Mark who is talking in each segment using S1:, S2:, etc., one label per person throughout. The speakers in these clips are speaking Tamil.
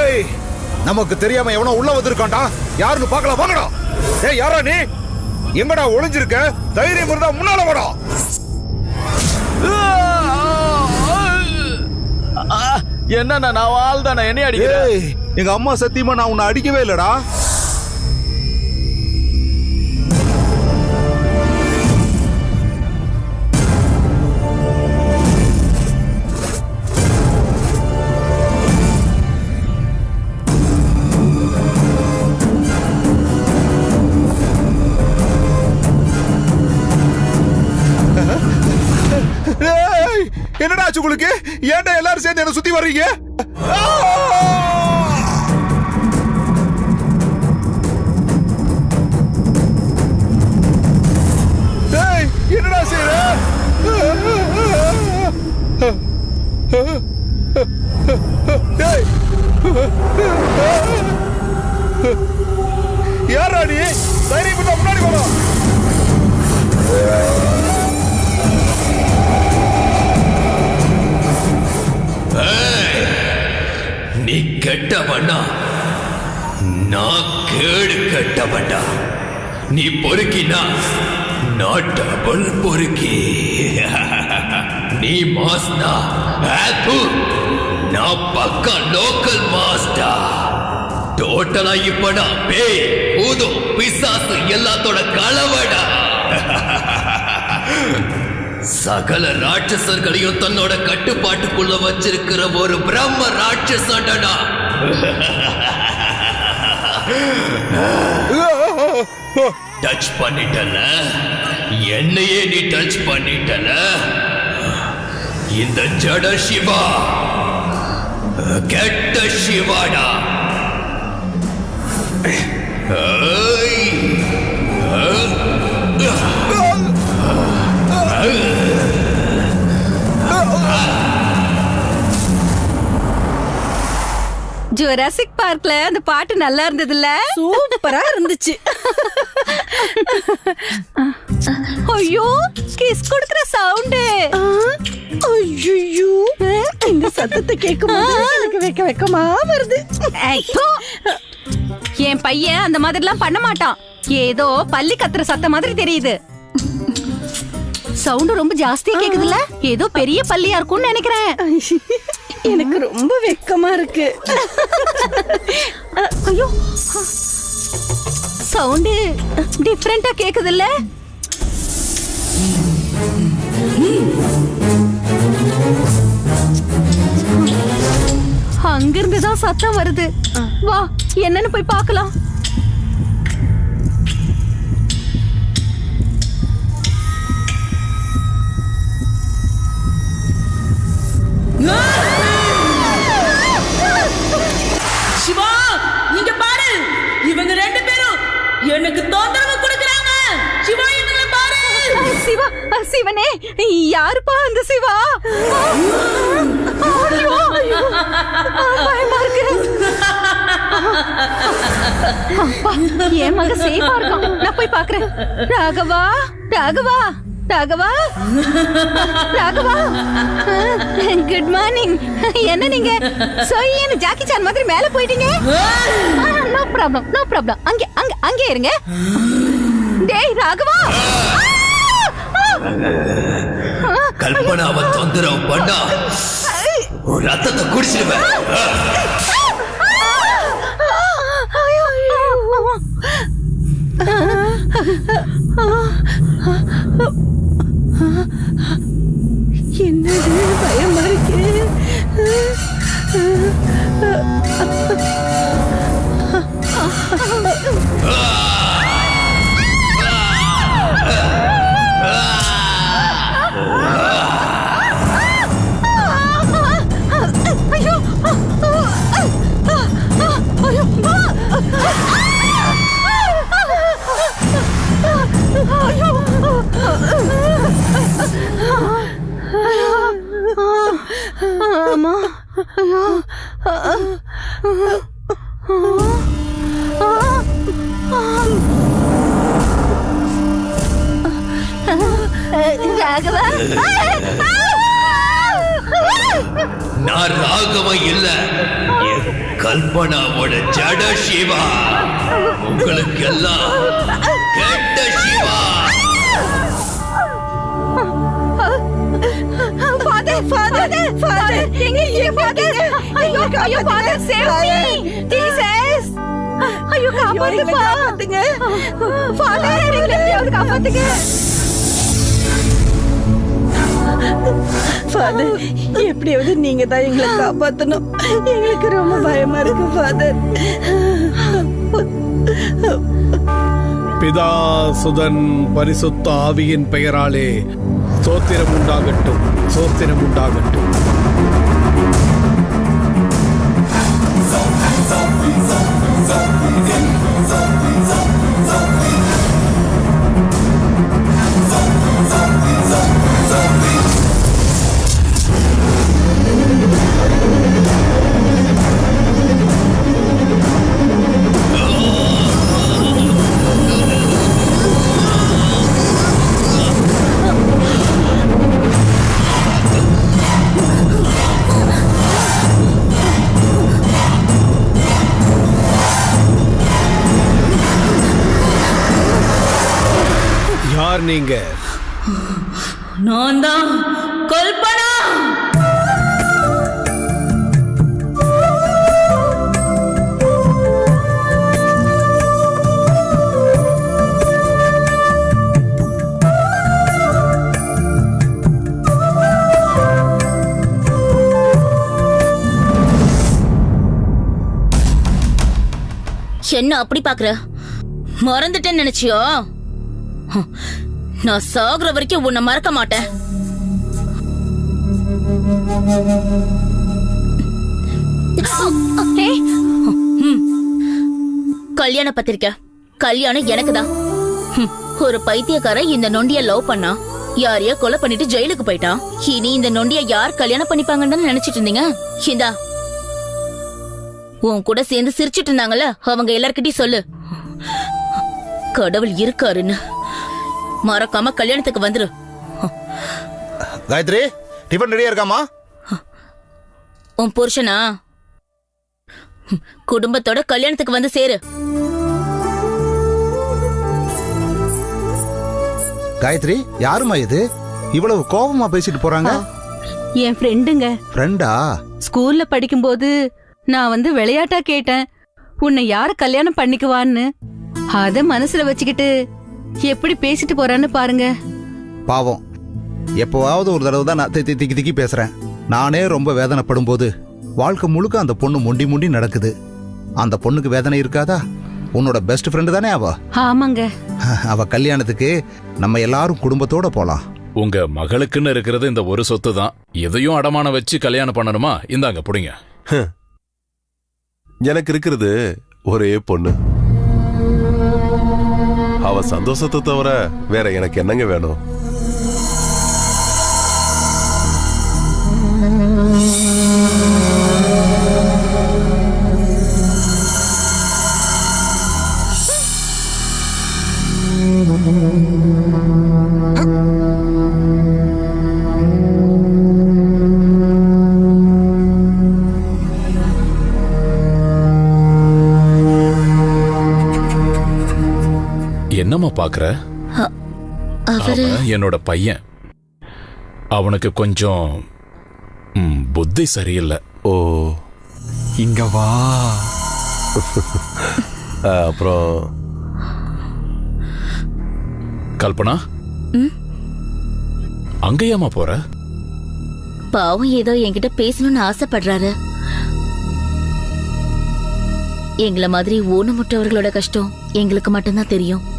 S1: ஏய் நமக்கு தெரியாம எவனோ உள்ள வந்திருக்கான்டா. யாருன்னு பார்க்கலாம் வாங்கடா. ஏய் யாரா நீ? எங்கடா ஒளிஞ்சிருக்க? தைரியம் இருந்தா முன்னால வாடா.
S2: என்னண்ணா நான் ஆள் தானே என்ன அடிக்கிறேன்
S1: எங்க அம்மா சத்தியமா நான் உன்னை அடிக்கவே இல்லடா. என்னடா உங்களுக்கு? ஏன்டா எல்லாரும் சேர்ந்து என்ன சுத்தி வர்றீங்க? என்னடா செய்யற யாரா நீ? தைரியம் இருந்தா
S3: கெட்டவனா? நான் கேடு கெட்டவனா? நீ பொறுக்கினா நான் டபுள் பொறுக்கி. நீ மாஸ்னா நான் பக்கா லோக்கல் மாஸ்டா. டோட்டலா இப்படா. பே பேய் பூதம் பிசாசு எல்லாத்தோட கலவடா. சகல ராட்சசர்களையும் தன்னோட கட்டுப்பாட்டுக்குள்ள வச்சிருக்கிற ஒரு பிரம்ம ராட்சசடனா டச் பண்ணிட்டல. என்னையே நீ டச் பண்ணிட்டல. இந்த ஜட சிவா. கெட்ட சிவாடா. ஏய்.
S4: ஜுராசிக் பார்க்ல அந்த பாட்டு நல்லா இருந்ததுல்ல?
S5: சூப்பரா இருந்துச்சு.
S4: ஐயோ கிஸ் கொடுக்கற சவுண்ட்
S5: ஐயோ இந்த சத்தத்தை கேட்கும்போது எனக்கு வெக்க வெக்கமா வருது.
S4: என் பையன் அந்த மாதிரிலாம் பண்ண மாட்டான். ஏதோ பள்ளி கத்துற சத்தம் மாதிரி தெரியுது. சவுண்ட் ரொம்ப ஜாஸ்தியா கேக்குதுல்ல? ஏதோ பெரிய பள்ளியா இருக்கும்னு நினைக்கிறேன்.
S5: எனக்கு ரொம்ப வெக்கமா இருக்கு.
S4: ஐயோ. சவுண்ட் டிஃப்ரெண்டா கேக்குதுல்ல? அங்கிருந்து தான் சத்தம் வருது. வா என்னன்னு போய் பார்க்கலாம்.
S6: சிவா இங்க பாரு. இவங்க ரெண்டு பேரும் எனக்கு தொந்தரவு கொடுக்கறாங்க. சிவா இவங்களை பாரு.
S4: சிவா சிவனே யாருப்பா அந்த சிவா? பயமா இருக்கு. என் மக சேஃபா இருக்கான். நான் போய் பாக்குறேன் ராகவா ராகவா. ராகவா ராகவா குட் மார்னிங் என்ன நீங்க சொய்யன்னு ஜாக்கி சான் மாதிரி மேல போயிட்டீங்க நோ ப்ராப்ளம் நோ ப்ராப்ளம் அங்கே அங்க அங்கே இருங்க டேய் ராகவா
S3: கல்பனாவை தொந்தரவு பண்ணா ரத்தத்தை குடிச்சிடுவேன்
S5: என்னது
S4: இருக்கீங்க ஃபாதர் ஐயோ ஐயோ ஃபாதர் சேவ் மீ ஜீசஸ் ஐயோ காப்பாத்துப்பா.
S5: காப்பாத்துங்க.
S4: ஃபாதர் எங்களை எப்படியாவது காப்பாத்துங்க.
S5: ஃபாதர் எப்படியாவது நீங்க தான் எங்களை காப்பாத்தணும். எங்களுக்கு ரொம்ப பயமா இருக்கு ஃபாதர்
S7: பிதா சுதன் பரிசுத்த ஆவியின் பெயராலே சோத்திரம் உண்டாகட்டும். சோத்திரம் உண்டாகட்டும். நீங்க
S8: நான் தான் கல்பனா.
S6: என்ன அப்படி பாக்குற மறந்துட்டேன்னு நினைச்சியோ? நான் சாகுற வரைக்கும் உன்னை மறக்க மாட்டேன். கல்யாண பத்திரிக்கை. கல்யாணம் எனக்கு தான். ஒரு பைத்தியக்காரன் இந்த நொண்டிய லவ் பண்ணா யாரையோ கொலை பண்ணிட்டு ஜெயிலுக்கு போயிட்டான். இனி இந்த நொண்டிய யார் கல்யாணம் பண்ணிப்பாங்கன்னு நினைச்சிட்டு இருந்தீங்க? இந்தா. உன் கூட சேர்ந்து சிரிச்சிட்டு இருந்தாங்கல்ல அவங்க எல்லார்கிட்டயும் சொல்லு. கடவுள் இருக்காருன்னு. மறக்காம கல்யாணத்துக்கு வந்துரு.
S1: காயத்ரி டிஃபன் ரெடியா இருக்காமா
S6: உன் புருஷனா? குடும்பத்தோட கல்யாணத்துக்கு வந்து சேரு.
S1: காயத்ரி யாருமா இது? இவ்வளவு கோபமா பேசிட்டு போறாங்க?
S4: என் ஃப்ரெண்டுங்க
S1: ஃப்ரெண்டா
S4: ஸ்கூல்ல படிக்கும்போது நான் வந்து விளையாட்டா கேட்டேன். உன்னை யாரு கல்யாணம் பண்ணிக்குவான்னு. அத மனசுல வச்சுக்கிட்டு எப்படி பேசிட்டு போறான்னு பாருங்க.
S1: பாவம். எப்பவாவது ஒரு தடவை தான் நான் திக்கி திக்கி திக்கி பேசுறேன். நானே ரொம்ப வேதனைப்படும் போது வாழ்க்கை முழுக்க அந்த பொண்ணு முண்டி முண்டி நடக்குது. அந்த பொண்ணுக்கு வேதனை இருக்காதா? உன்னோட பெஸ்ட் ஃப்ரெண்டு தானே அவ?
S4: ஆமாங்க.
S1: அவ கல்யாணத்துக்கு நம்ம எல்லாரும் குடும்பத்தோட போலாம்.
S9: உங்க மகளுக்குன்னு இருக்கிறது இந்த ஒரு சொத்து தான். எதையும் அடமான வச்சு கல்யாணம் பண்ணணுமா? இந்தாங்க புடிங்க.
S10: எனக்கு இருக்கிறது ஒரே பொண்ணு. அவன் சந்தோஷத்தை தவிர வேற எனக்கு என்னங்க வேணும்?
S9: பாக்குற
S6: அவரு?
S9: அவன் என்னோட பையன். அவனுக்கு கொஞ்சம் ம், புத்தி சரியில்லை.
S10: ஓ
S3: இங்க வா.
S10: ஆ, அப்புறம்
S9: கல்பனா? அங்கேயாமா போற?
S6: பாவம் ஏதோ என்கிட்ட பேசணும்னு ஆசைப்படுறாரு. எங்கள மாதிரி ஊனமுற்றவர்களோட கஷ்டம் எங்களுக்கு மட்டும்தான் தெரியும்.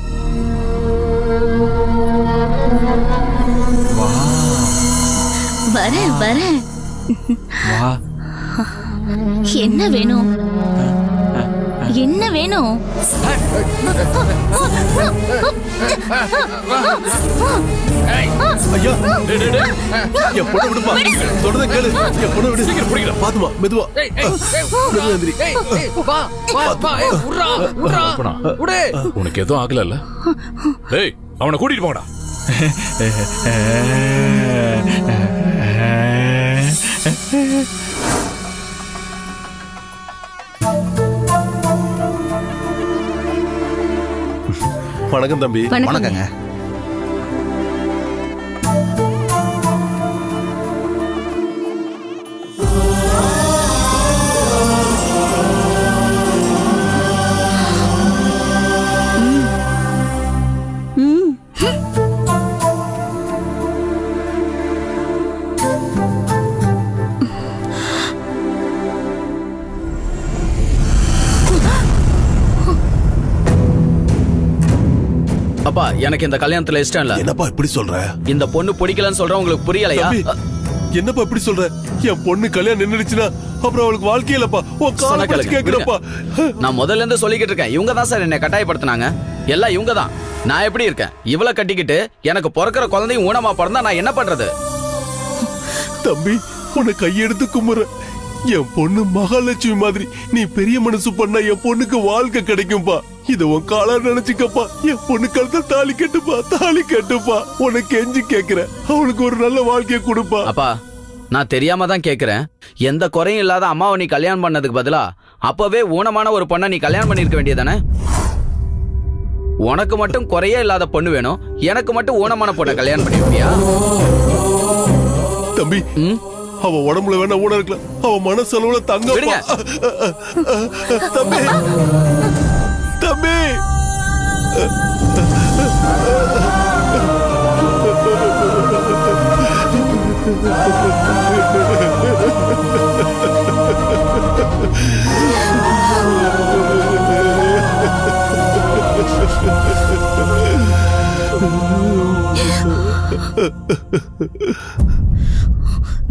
S6: வரேன் வரேன்
S3: வா.
S6: என்ன வேணும்? என்ன வேணும்?
S10: ஐயா. என் பொண்ணு விடுப்பா. சொல்றத கேளு. என் பொண்ணு விடு. சீக்கிரம் பிடிக்கல பாத்துமா மெதுவா.
S9: உனக்கு எதுவும் டேய் அவனை கூட்டிட்டு போங்கடா.
S10: வணக்கம் தம்பி.
S1: வணக்கங்க.
S2: எனக்கு இந்த கல்யாணத்துல இஷ்டம் இல்ல.
S10: என்னப்பா இப்படி சொல்ற?
S2: இந்த பொண்ணு பிடிக்கலன்னு சொல்றேன் உங்களுக்கு புரியலையா?
S10: தம்பி என்னப்பா இப்படி சொல்ற? என் பொண்ணு கல்யாணம் நின்னுடுச்சுன்னா அப்புறம் அவளுக்கு வாழ்க்கை இல்லப்பா. உன் கால
S2: சொன்ன
S10: பிடிச்சு
S2: கேளுங்க,
S10: கேக்குறப்பா.
S2: நான் முதல்ல இருந்து சொல்லிக்கிட்டு இருக்கேன். இவங்க தான் சார் என்னை கட்டாயப்படுத்தினாங்க. எல்லாம் இவங்க தான். நான் எப்படி இருக்கேன்? இவளை கட்டிக்கிட்டு எனக்கு பிறக்கிற குழந்தையும் ஊனமா பிறந்தா நான் என்ன பண்றது?
S10: தம்பி உன்னை கையெடுத்து கும்புற என் பொண்ணு மகாலட்சுமி மாதிரி நீ பெரிய மனசு பண்ணா என் பொண்ணுக்கு வாழ்க்கை கிடைக்கும்பா. இத உன் காலா நினைச்சுக்கப்பா. என் பொண்ணு கழுத்த தாலி கட்டுப்பா தாலி கட்டுப்பா. உனக்கு கெஞ்சி கேக்குற அவளுக்கு ஒரு நல்ல வாழ்க்கைய கொடுப்பா.
S2: அப்பா நான் தெரியாம தான் கேக்குறேன். எந்த குறையும் இல்லாத அம்மாவை நீ கல்யாணம் பண்ணதுக்கு பதிலா அப்பவே ஊனமான ஒரு பொண்ணை நீ கல்யாணம் பண்ணிருக்க வேண்டியதானே உனக்கு மட்டும் குறையே இல்லாத பொண்ணு வேணும். எனக்கு மட்டும் ஊனமான பொண்ணை கல்யாணம் பண்ணிருப்பியா?
S10: தம்பி
S2: ம்?
S10: அவ உடம்புல வேணா ஊன இருக்கலாம் அவ மனசளவுல தங்க. தம்பி. தம்பி.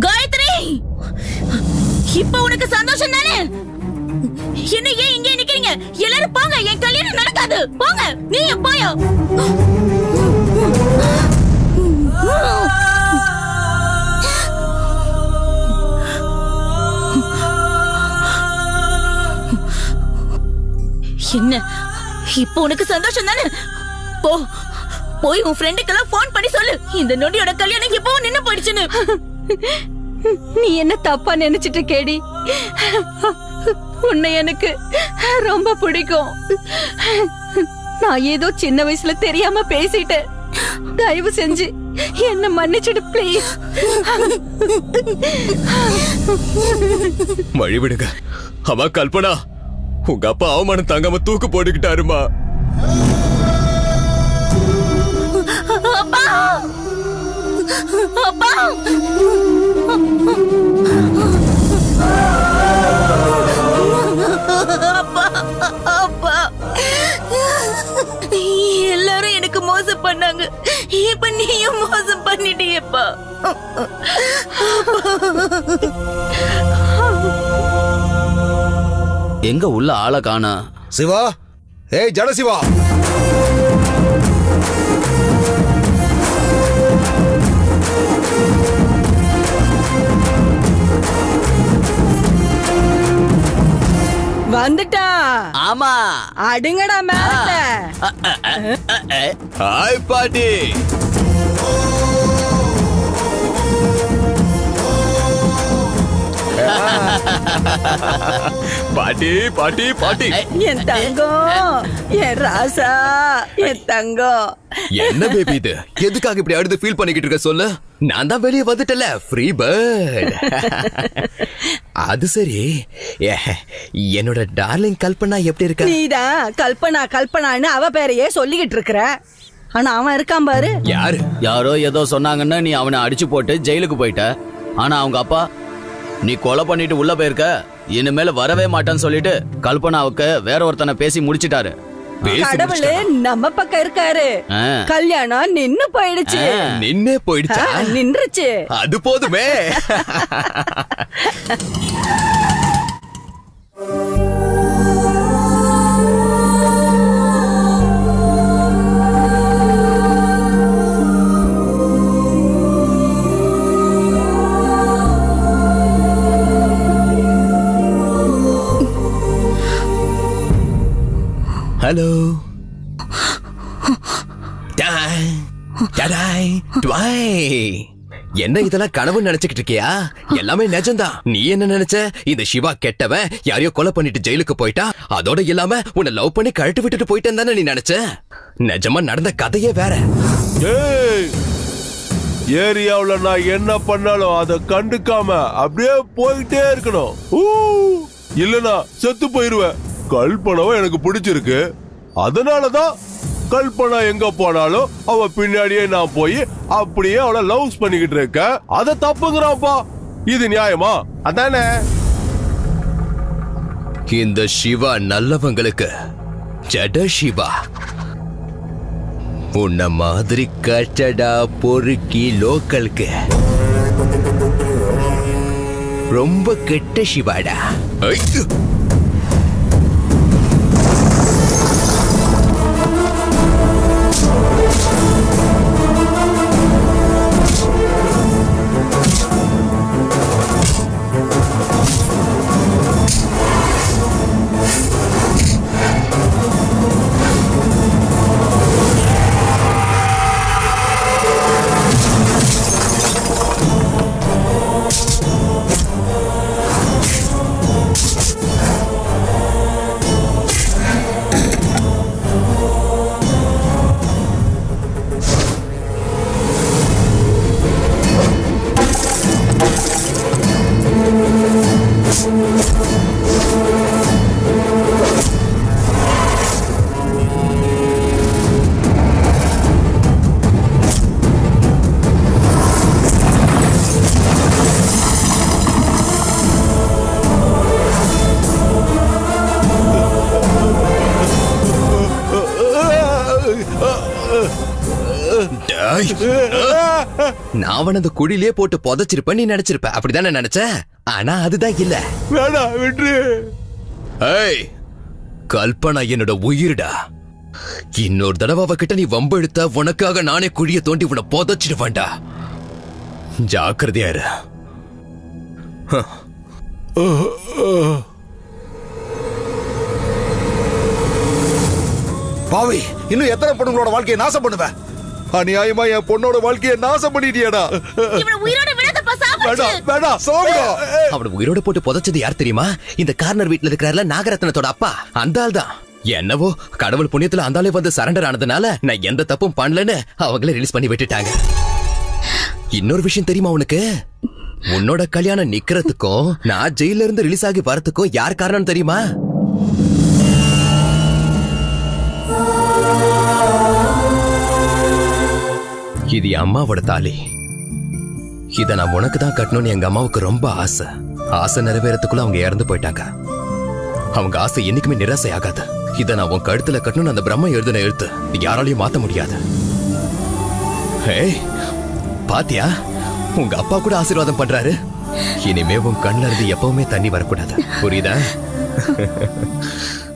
S6: காயத்ரி! இப்ப உனக்கு சந்தோஷம் தானே? என்ன ஏன் இங்கே நிக்கிறீங்க? எல்லாரும் போங்க. என் கல்யாணம் நடக்காது. போங்க. நீ போயோ. என்ன? இப்போ உனக்கு சந்தோஷம் தானே? போ. போய் உன் ஃப்ரெண்டுக்கெல்லாம் ஃபோன் பண்ணி சொல்லு. இந்த நொடியோட கல்யாணம் இப்போ நின்னு போயிடுச்சுன்னு.
S4: நீ என்ன தப்பா நினைச்சிட்டு கேடி உன்னை எனக்கு ரொம்ப பிடிக்கும். நான் ஏதோ சின்ன வயசுல தெரியாம பேசிட்டேன். தயவு செஞ்சு என்ன மன்னிச்சிடு ப்ளீஸ்
S3: வழி விடுங்க அம்மா கல்பனா உங்க அப்பா அவமானம் தாங்காம தூக்கு போட்டுக்கிட்டாருமா.
S6: அப்பா அப்பா! அப்பா! எனக்கு மோசம் பண்ணாங்க. இப்ப நீயும் மோசம் பண்ணிட்டியப்பா.
S2: எங்க உள்ள ஆளை காணா?
S1: சிவா ஏய் ஜட சிவா
S5: வந்துட்டா.
S2: ஆமா.
S5: அடுங்கடா மேல
S3: ஹாய் பாட்டி. பாட்டி பாட்டி பாட்டி.
S5: என் தங்கம் என் ராசா என் தங்கம்.
S3: என்ன பேபி இது? எதுக்காக இப்படி அழுது ஃபீல் பண்ணிக்கிட்டு இருக்க சொல்லு? நான் தான் வெளியே வந்துட்டல ஃப்ரீ பேர்ட் அது சரி. என்னோட டார்லிங் கல்பனா எப்படி இருக்கா?
S5: நீதான் கல்பனா கல்பனான்னு அவ பேரையே சொல்லிக்கிட்டு இருக்கிற. ஆனா அவன் இருக்கான் பாரு.
S3: யாரு?
S2: யாரோ ஏதோ சொன்னாங்கன்னு நீ அவனை அடிச்சு போட்டு ஜெயிலுக்கு போயிட்ட. ஆனா அவங்க அப்பா நீ கொலை பண்ணிட்டு உள்ள போயிருக்க. இனிமேல வரவே மாட்டேன்னு சொல்லிட்டு கல்பனாவுக்கு வேற ஒருத்தனை பேசி முடிச்சிட்டாரு.
S5: கடவுளு? நம்ம பக்கம் இருக்காரு. கல்யாணம் நின்னு போயிடுச்சு.
S3: நின்னே போயிடுச்சா
S5: நின்றுச்சு
S3: அது போதுமே ஹலோ டாய் டடாய் டுவாய் என்ன இதெல்லாம் கனவு நினைச்சுக்கிட்டு இருக்கியா? எல்லாமே நிஜம்தான். நீ என்ன நினைச்ச? இந்த சிவா கெட்டவன் யாரையோ கொலை பண்ணிட்டு ஜெயிலுக்கு போயிட்டா? அதோட இல்லாம உன்னை லவ் பண்ணி கழட்டு விட்டுட்டு போயிட்டேன் தானே நீ நினைச்ச? நிஜமா நடந்த கதையே வேற.
S10: ஏய்! ஏரியாவுல நான் என்ன பண்ணாலும் அதை கண்டுக்காம அப்படியே போயிட்டே இருக்கணும். இல்லனா செத்து போயிருவேன். கல்பனாவும் எனக்கு பிடிச்சிருக்கு. அதனாலதான் கல்பனா எங்க போனாலும் அவ பின்னாடியே நான் போய் அப்படியே அவளை லவ்ஸ் பண்ணிக்கிட்டு இருக்கேன். அத தப்புங்கிறான்ப்பா இது நியாயமா? அதானே.
S3: இந்த சிவா நல்லவங்களுக்கு ஜட சிவா உன்ன மாதிரி கட்டடா பொறுக்கி லோக்கலுக்கு. ரொம்ப கெட்ட சிவாடா நான் அவன அந்த குழியிலே போட்டு புதைச்சிருப்பேன் நீ நினைச்சிருப்ப. அப்படிதானே நினைச்ச? ஆனா அதுதான் இல்ல.
S10: வேணாம் விட்டு
S3: ஏய் கல்பனா என்னோட உயிர்டா. இன்னொரு தடவை அவகிட்ட நீ வம்பு எடுத்தா உனக்காக நானே குழிய தோண்டி உன்னை புதைச்சிடுவேன்டா. ஜாக்கிரதையா இரு.
S1: பாவி இன்னும் எத்தனை பொண்ணுங்களோட வாழ்க்கையை நாசம் பண்ணுவேன் அநியாயமா என் பொண்ணோட வாழ்க்கையை நாசம் பண்ணிட்டியாடா.
S3: அவனை உயிரோட போட்டு புதைச்சது யார் தெரியுமா? இந்த கார்னர் வீட்ல இருக்கிறார்ல நாகரத்னத்தோட அப்பா. அந்த ஆள் தான். என்னவோ கடவுள் புண்ணியத்துல அந்த ஆளே வந்து சரண்டர் ஆனதுனால நான் எந்த தப்பும் பண்ணலன்னு அவங்களே ரிலீஸ் பண்ணி விட்டுட்டாங்க. இன்னொரு விஷயம் தெரியுமா உனக்கு? உன்னோட கல்யாணம் நிக்கிறதுக்கும் நான் ஜெயில இருந்து ரிலீஸ் ஆகி வரதுக்கும் யார் காரணம் தெரியுமா? இது என் அம்மாவோட தாலி. இத நான் உனக்கு தான் கட்டணும்னு எங்க அம்மாவுக்கு ரொம்ப ஆசை. ஆசை நிறைவேறதுக்குள்ள அவங்க இறந்து போயிட்டாங்க. அவங்க ஆசை என்னைக்குமே நிராசை ஆகாது. இத நான் உன் கழுத்துல கட்டணும்னு அந்த பிரம்ம எழுதின எழுத்து. யாராலையும் மாத்த முடியாது. ஏய் பாத்தியா? உங்க அப்பா கூட ஆசீர்வாதம் பண்றாரு. இனிமே உன் கண்ணுல இருந்து எப்பவுமே தண்ணி வரக்கூடாது. புரியுதா?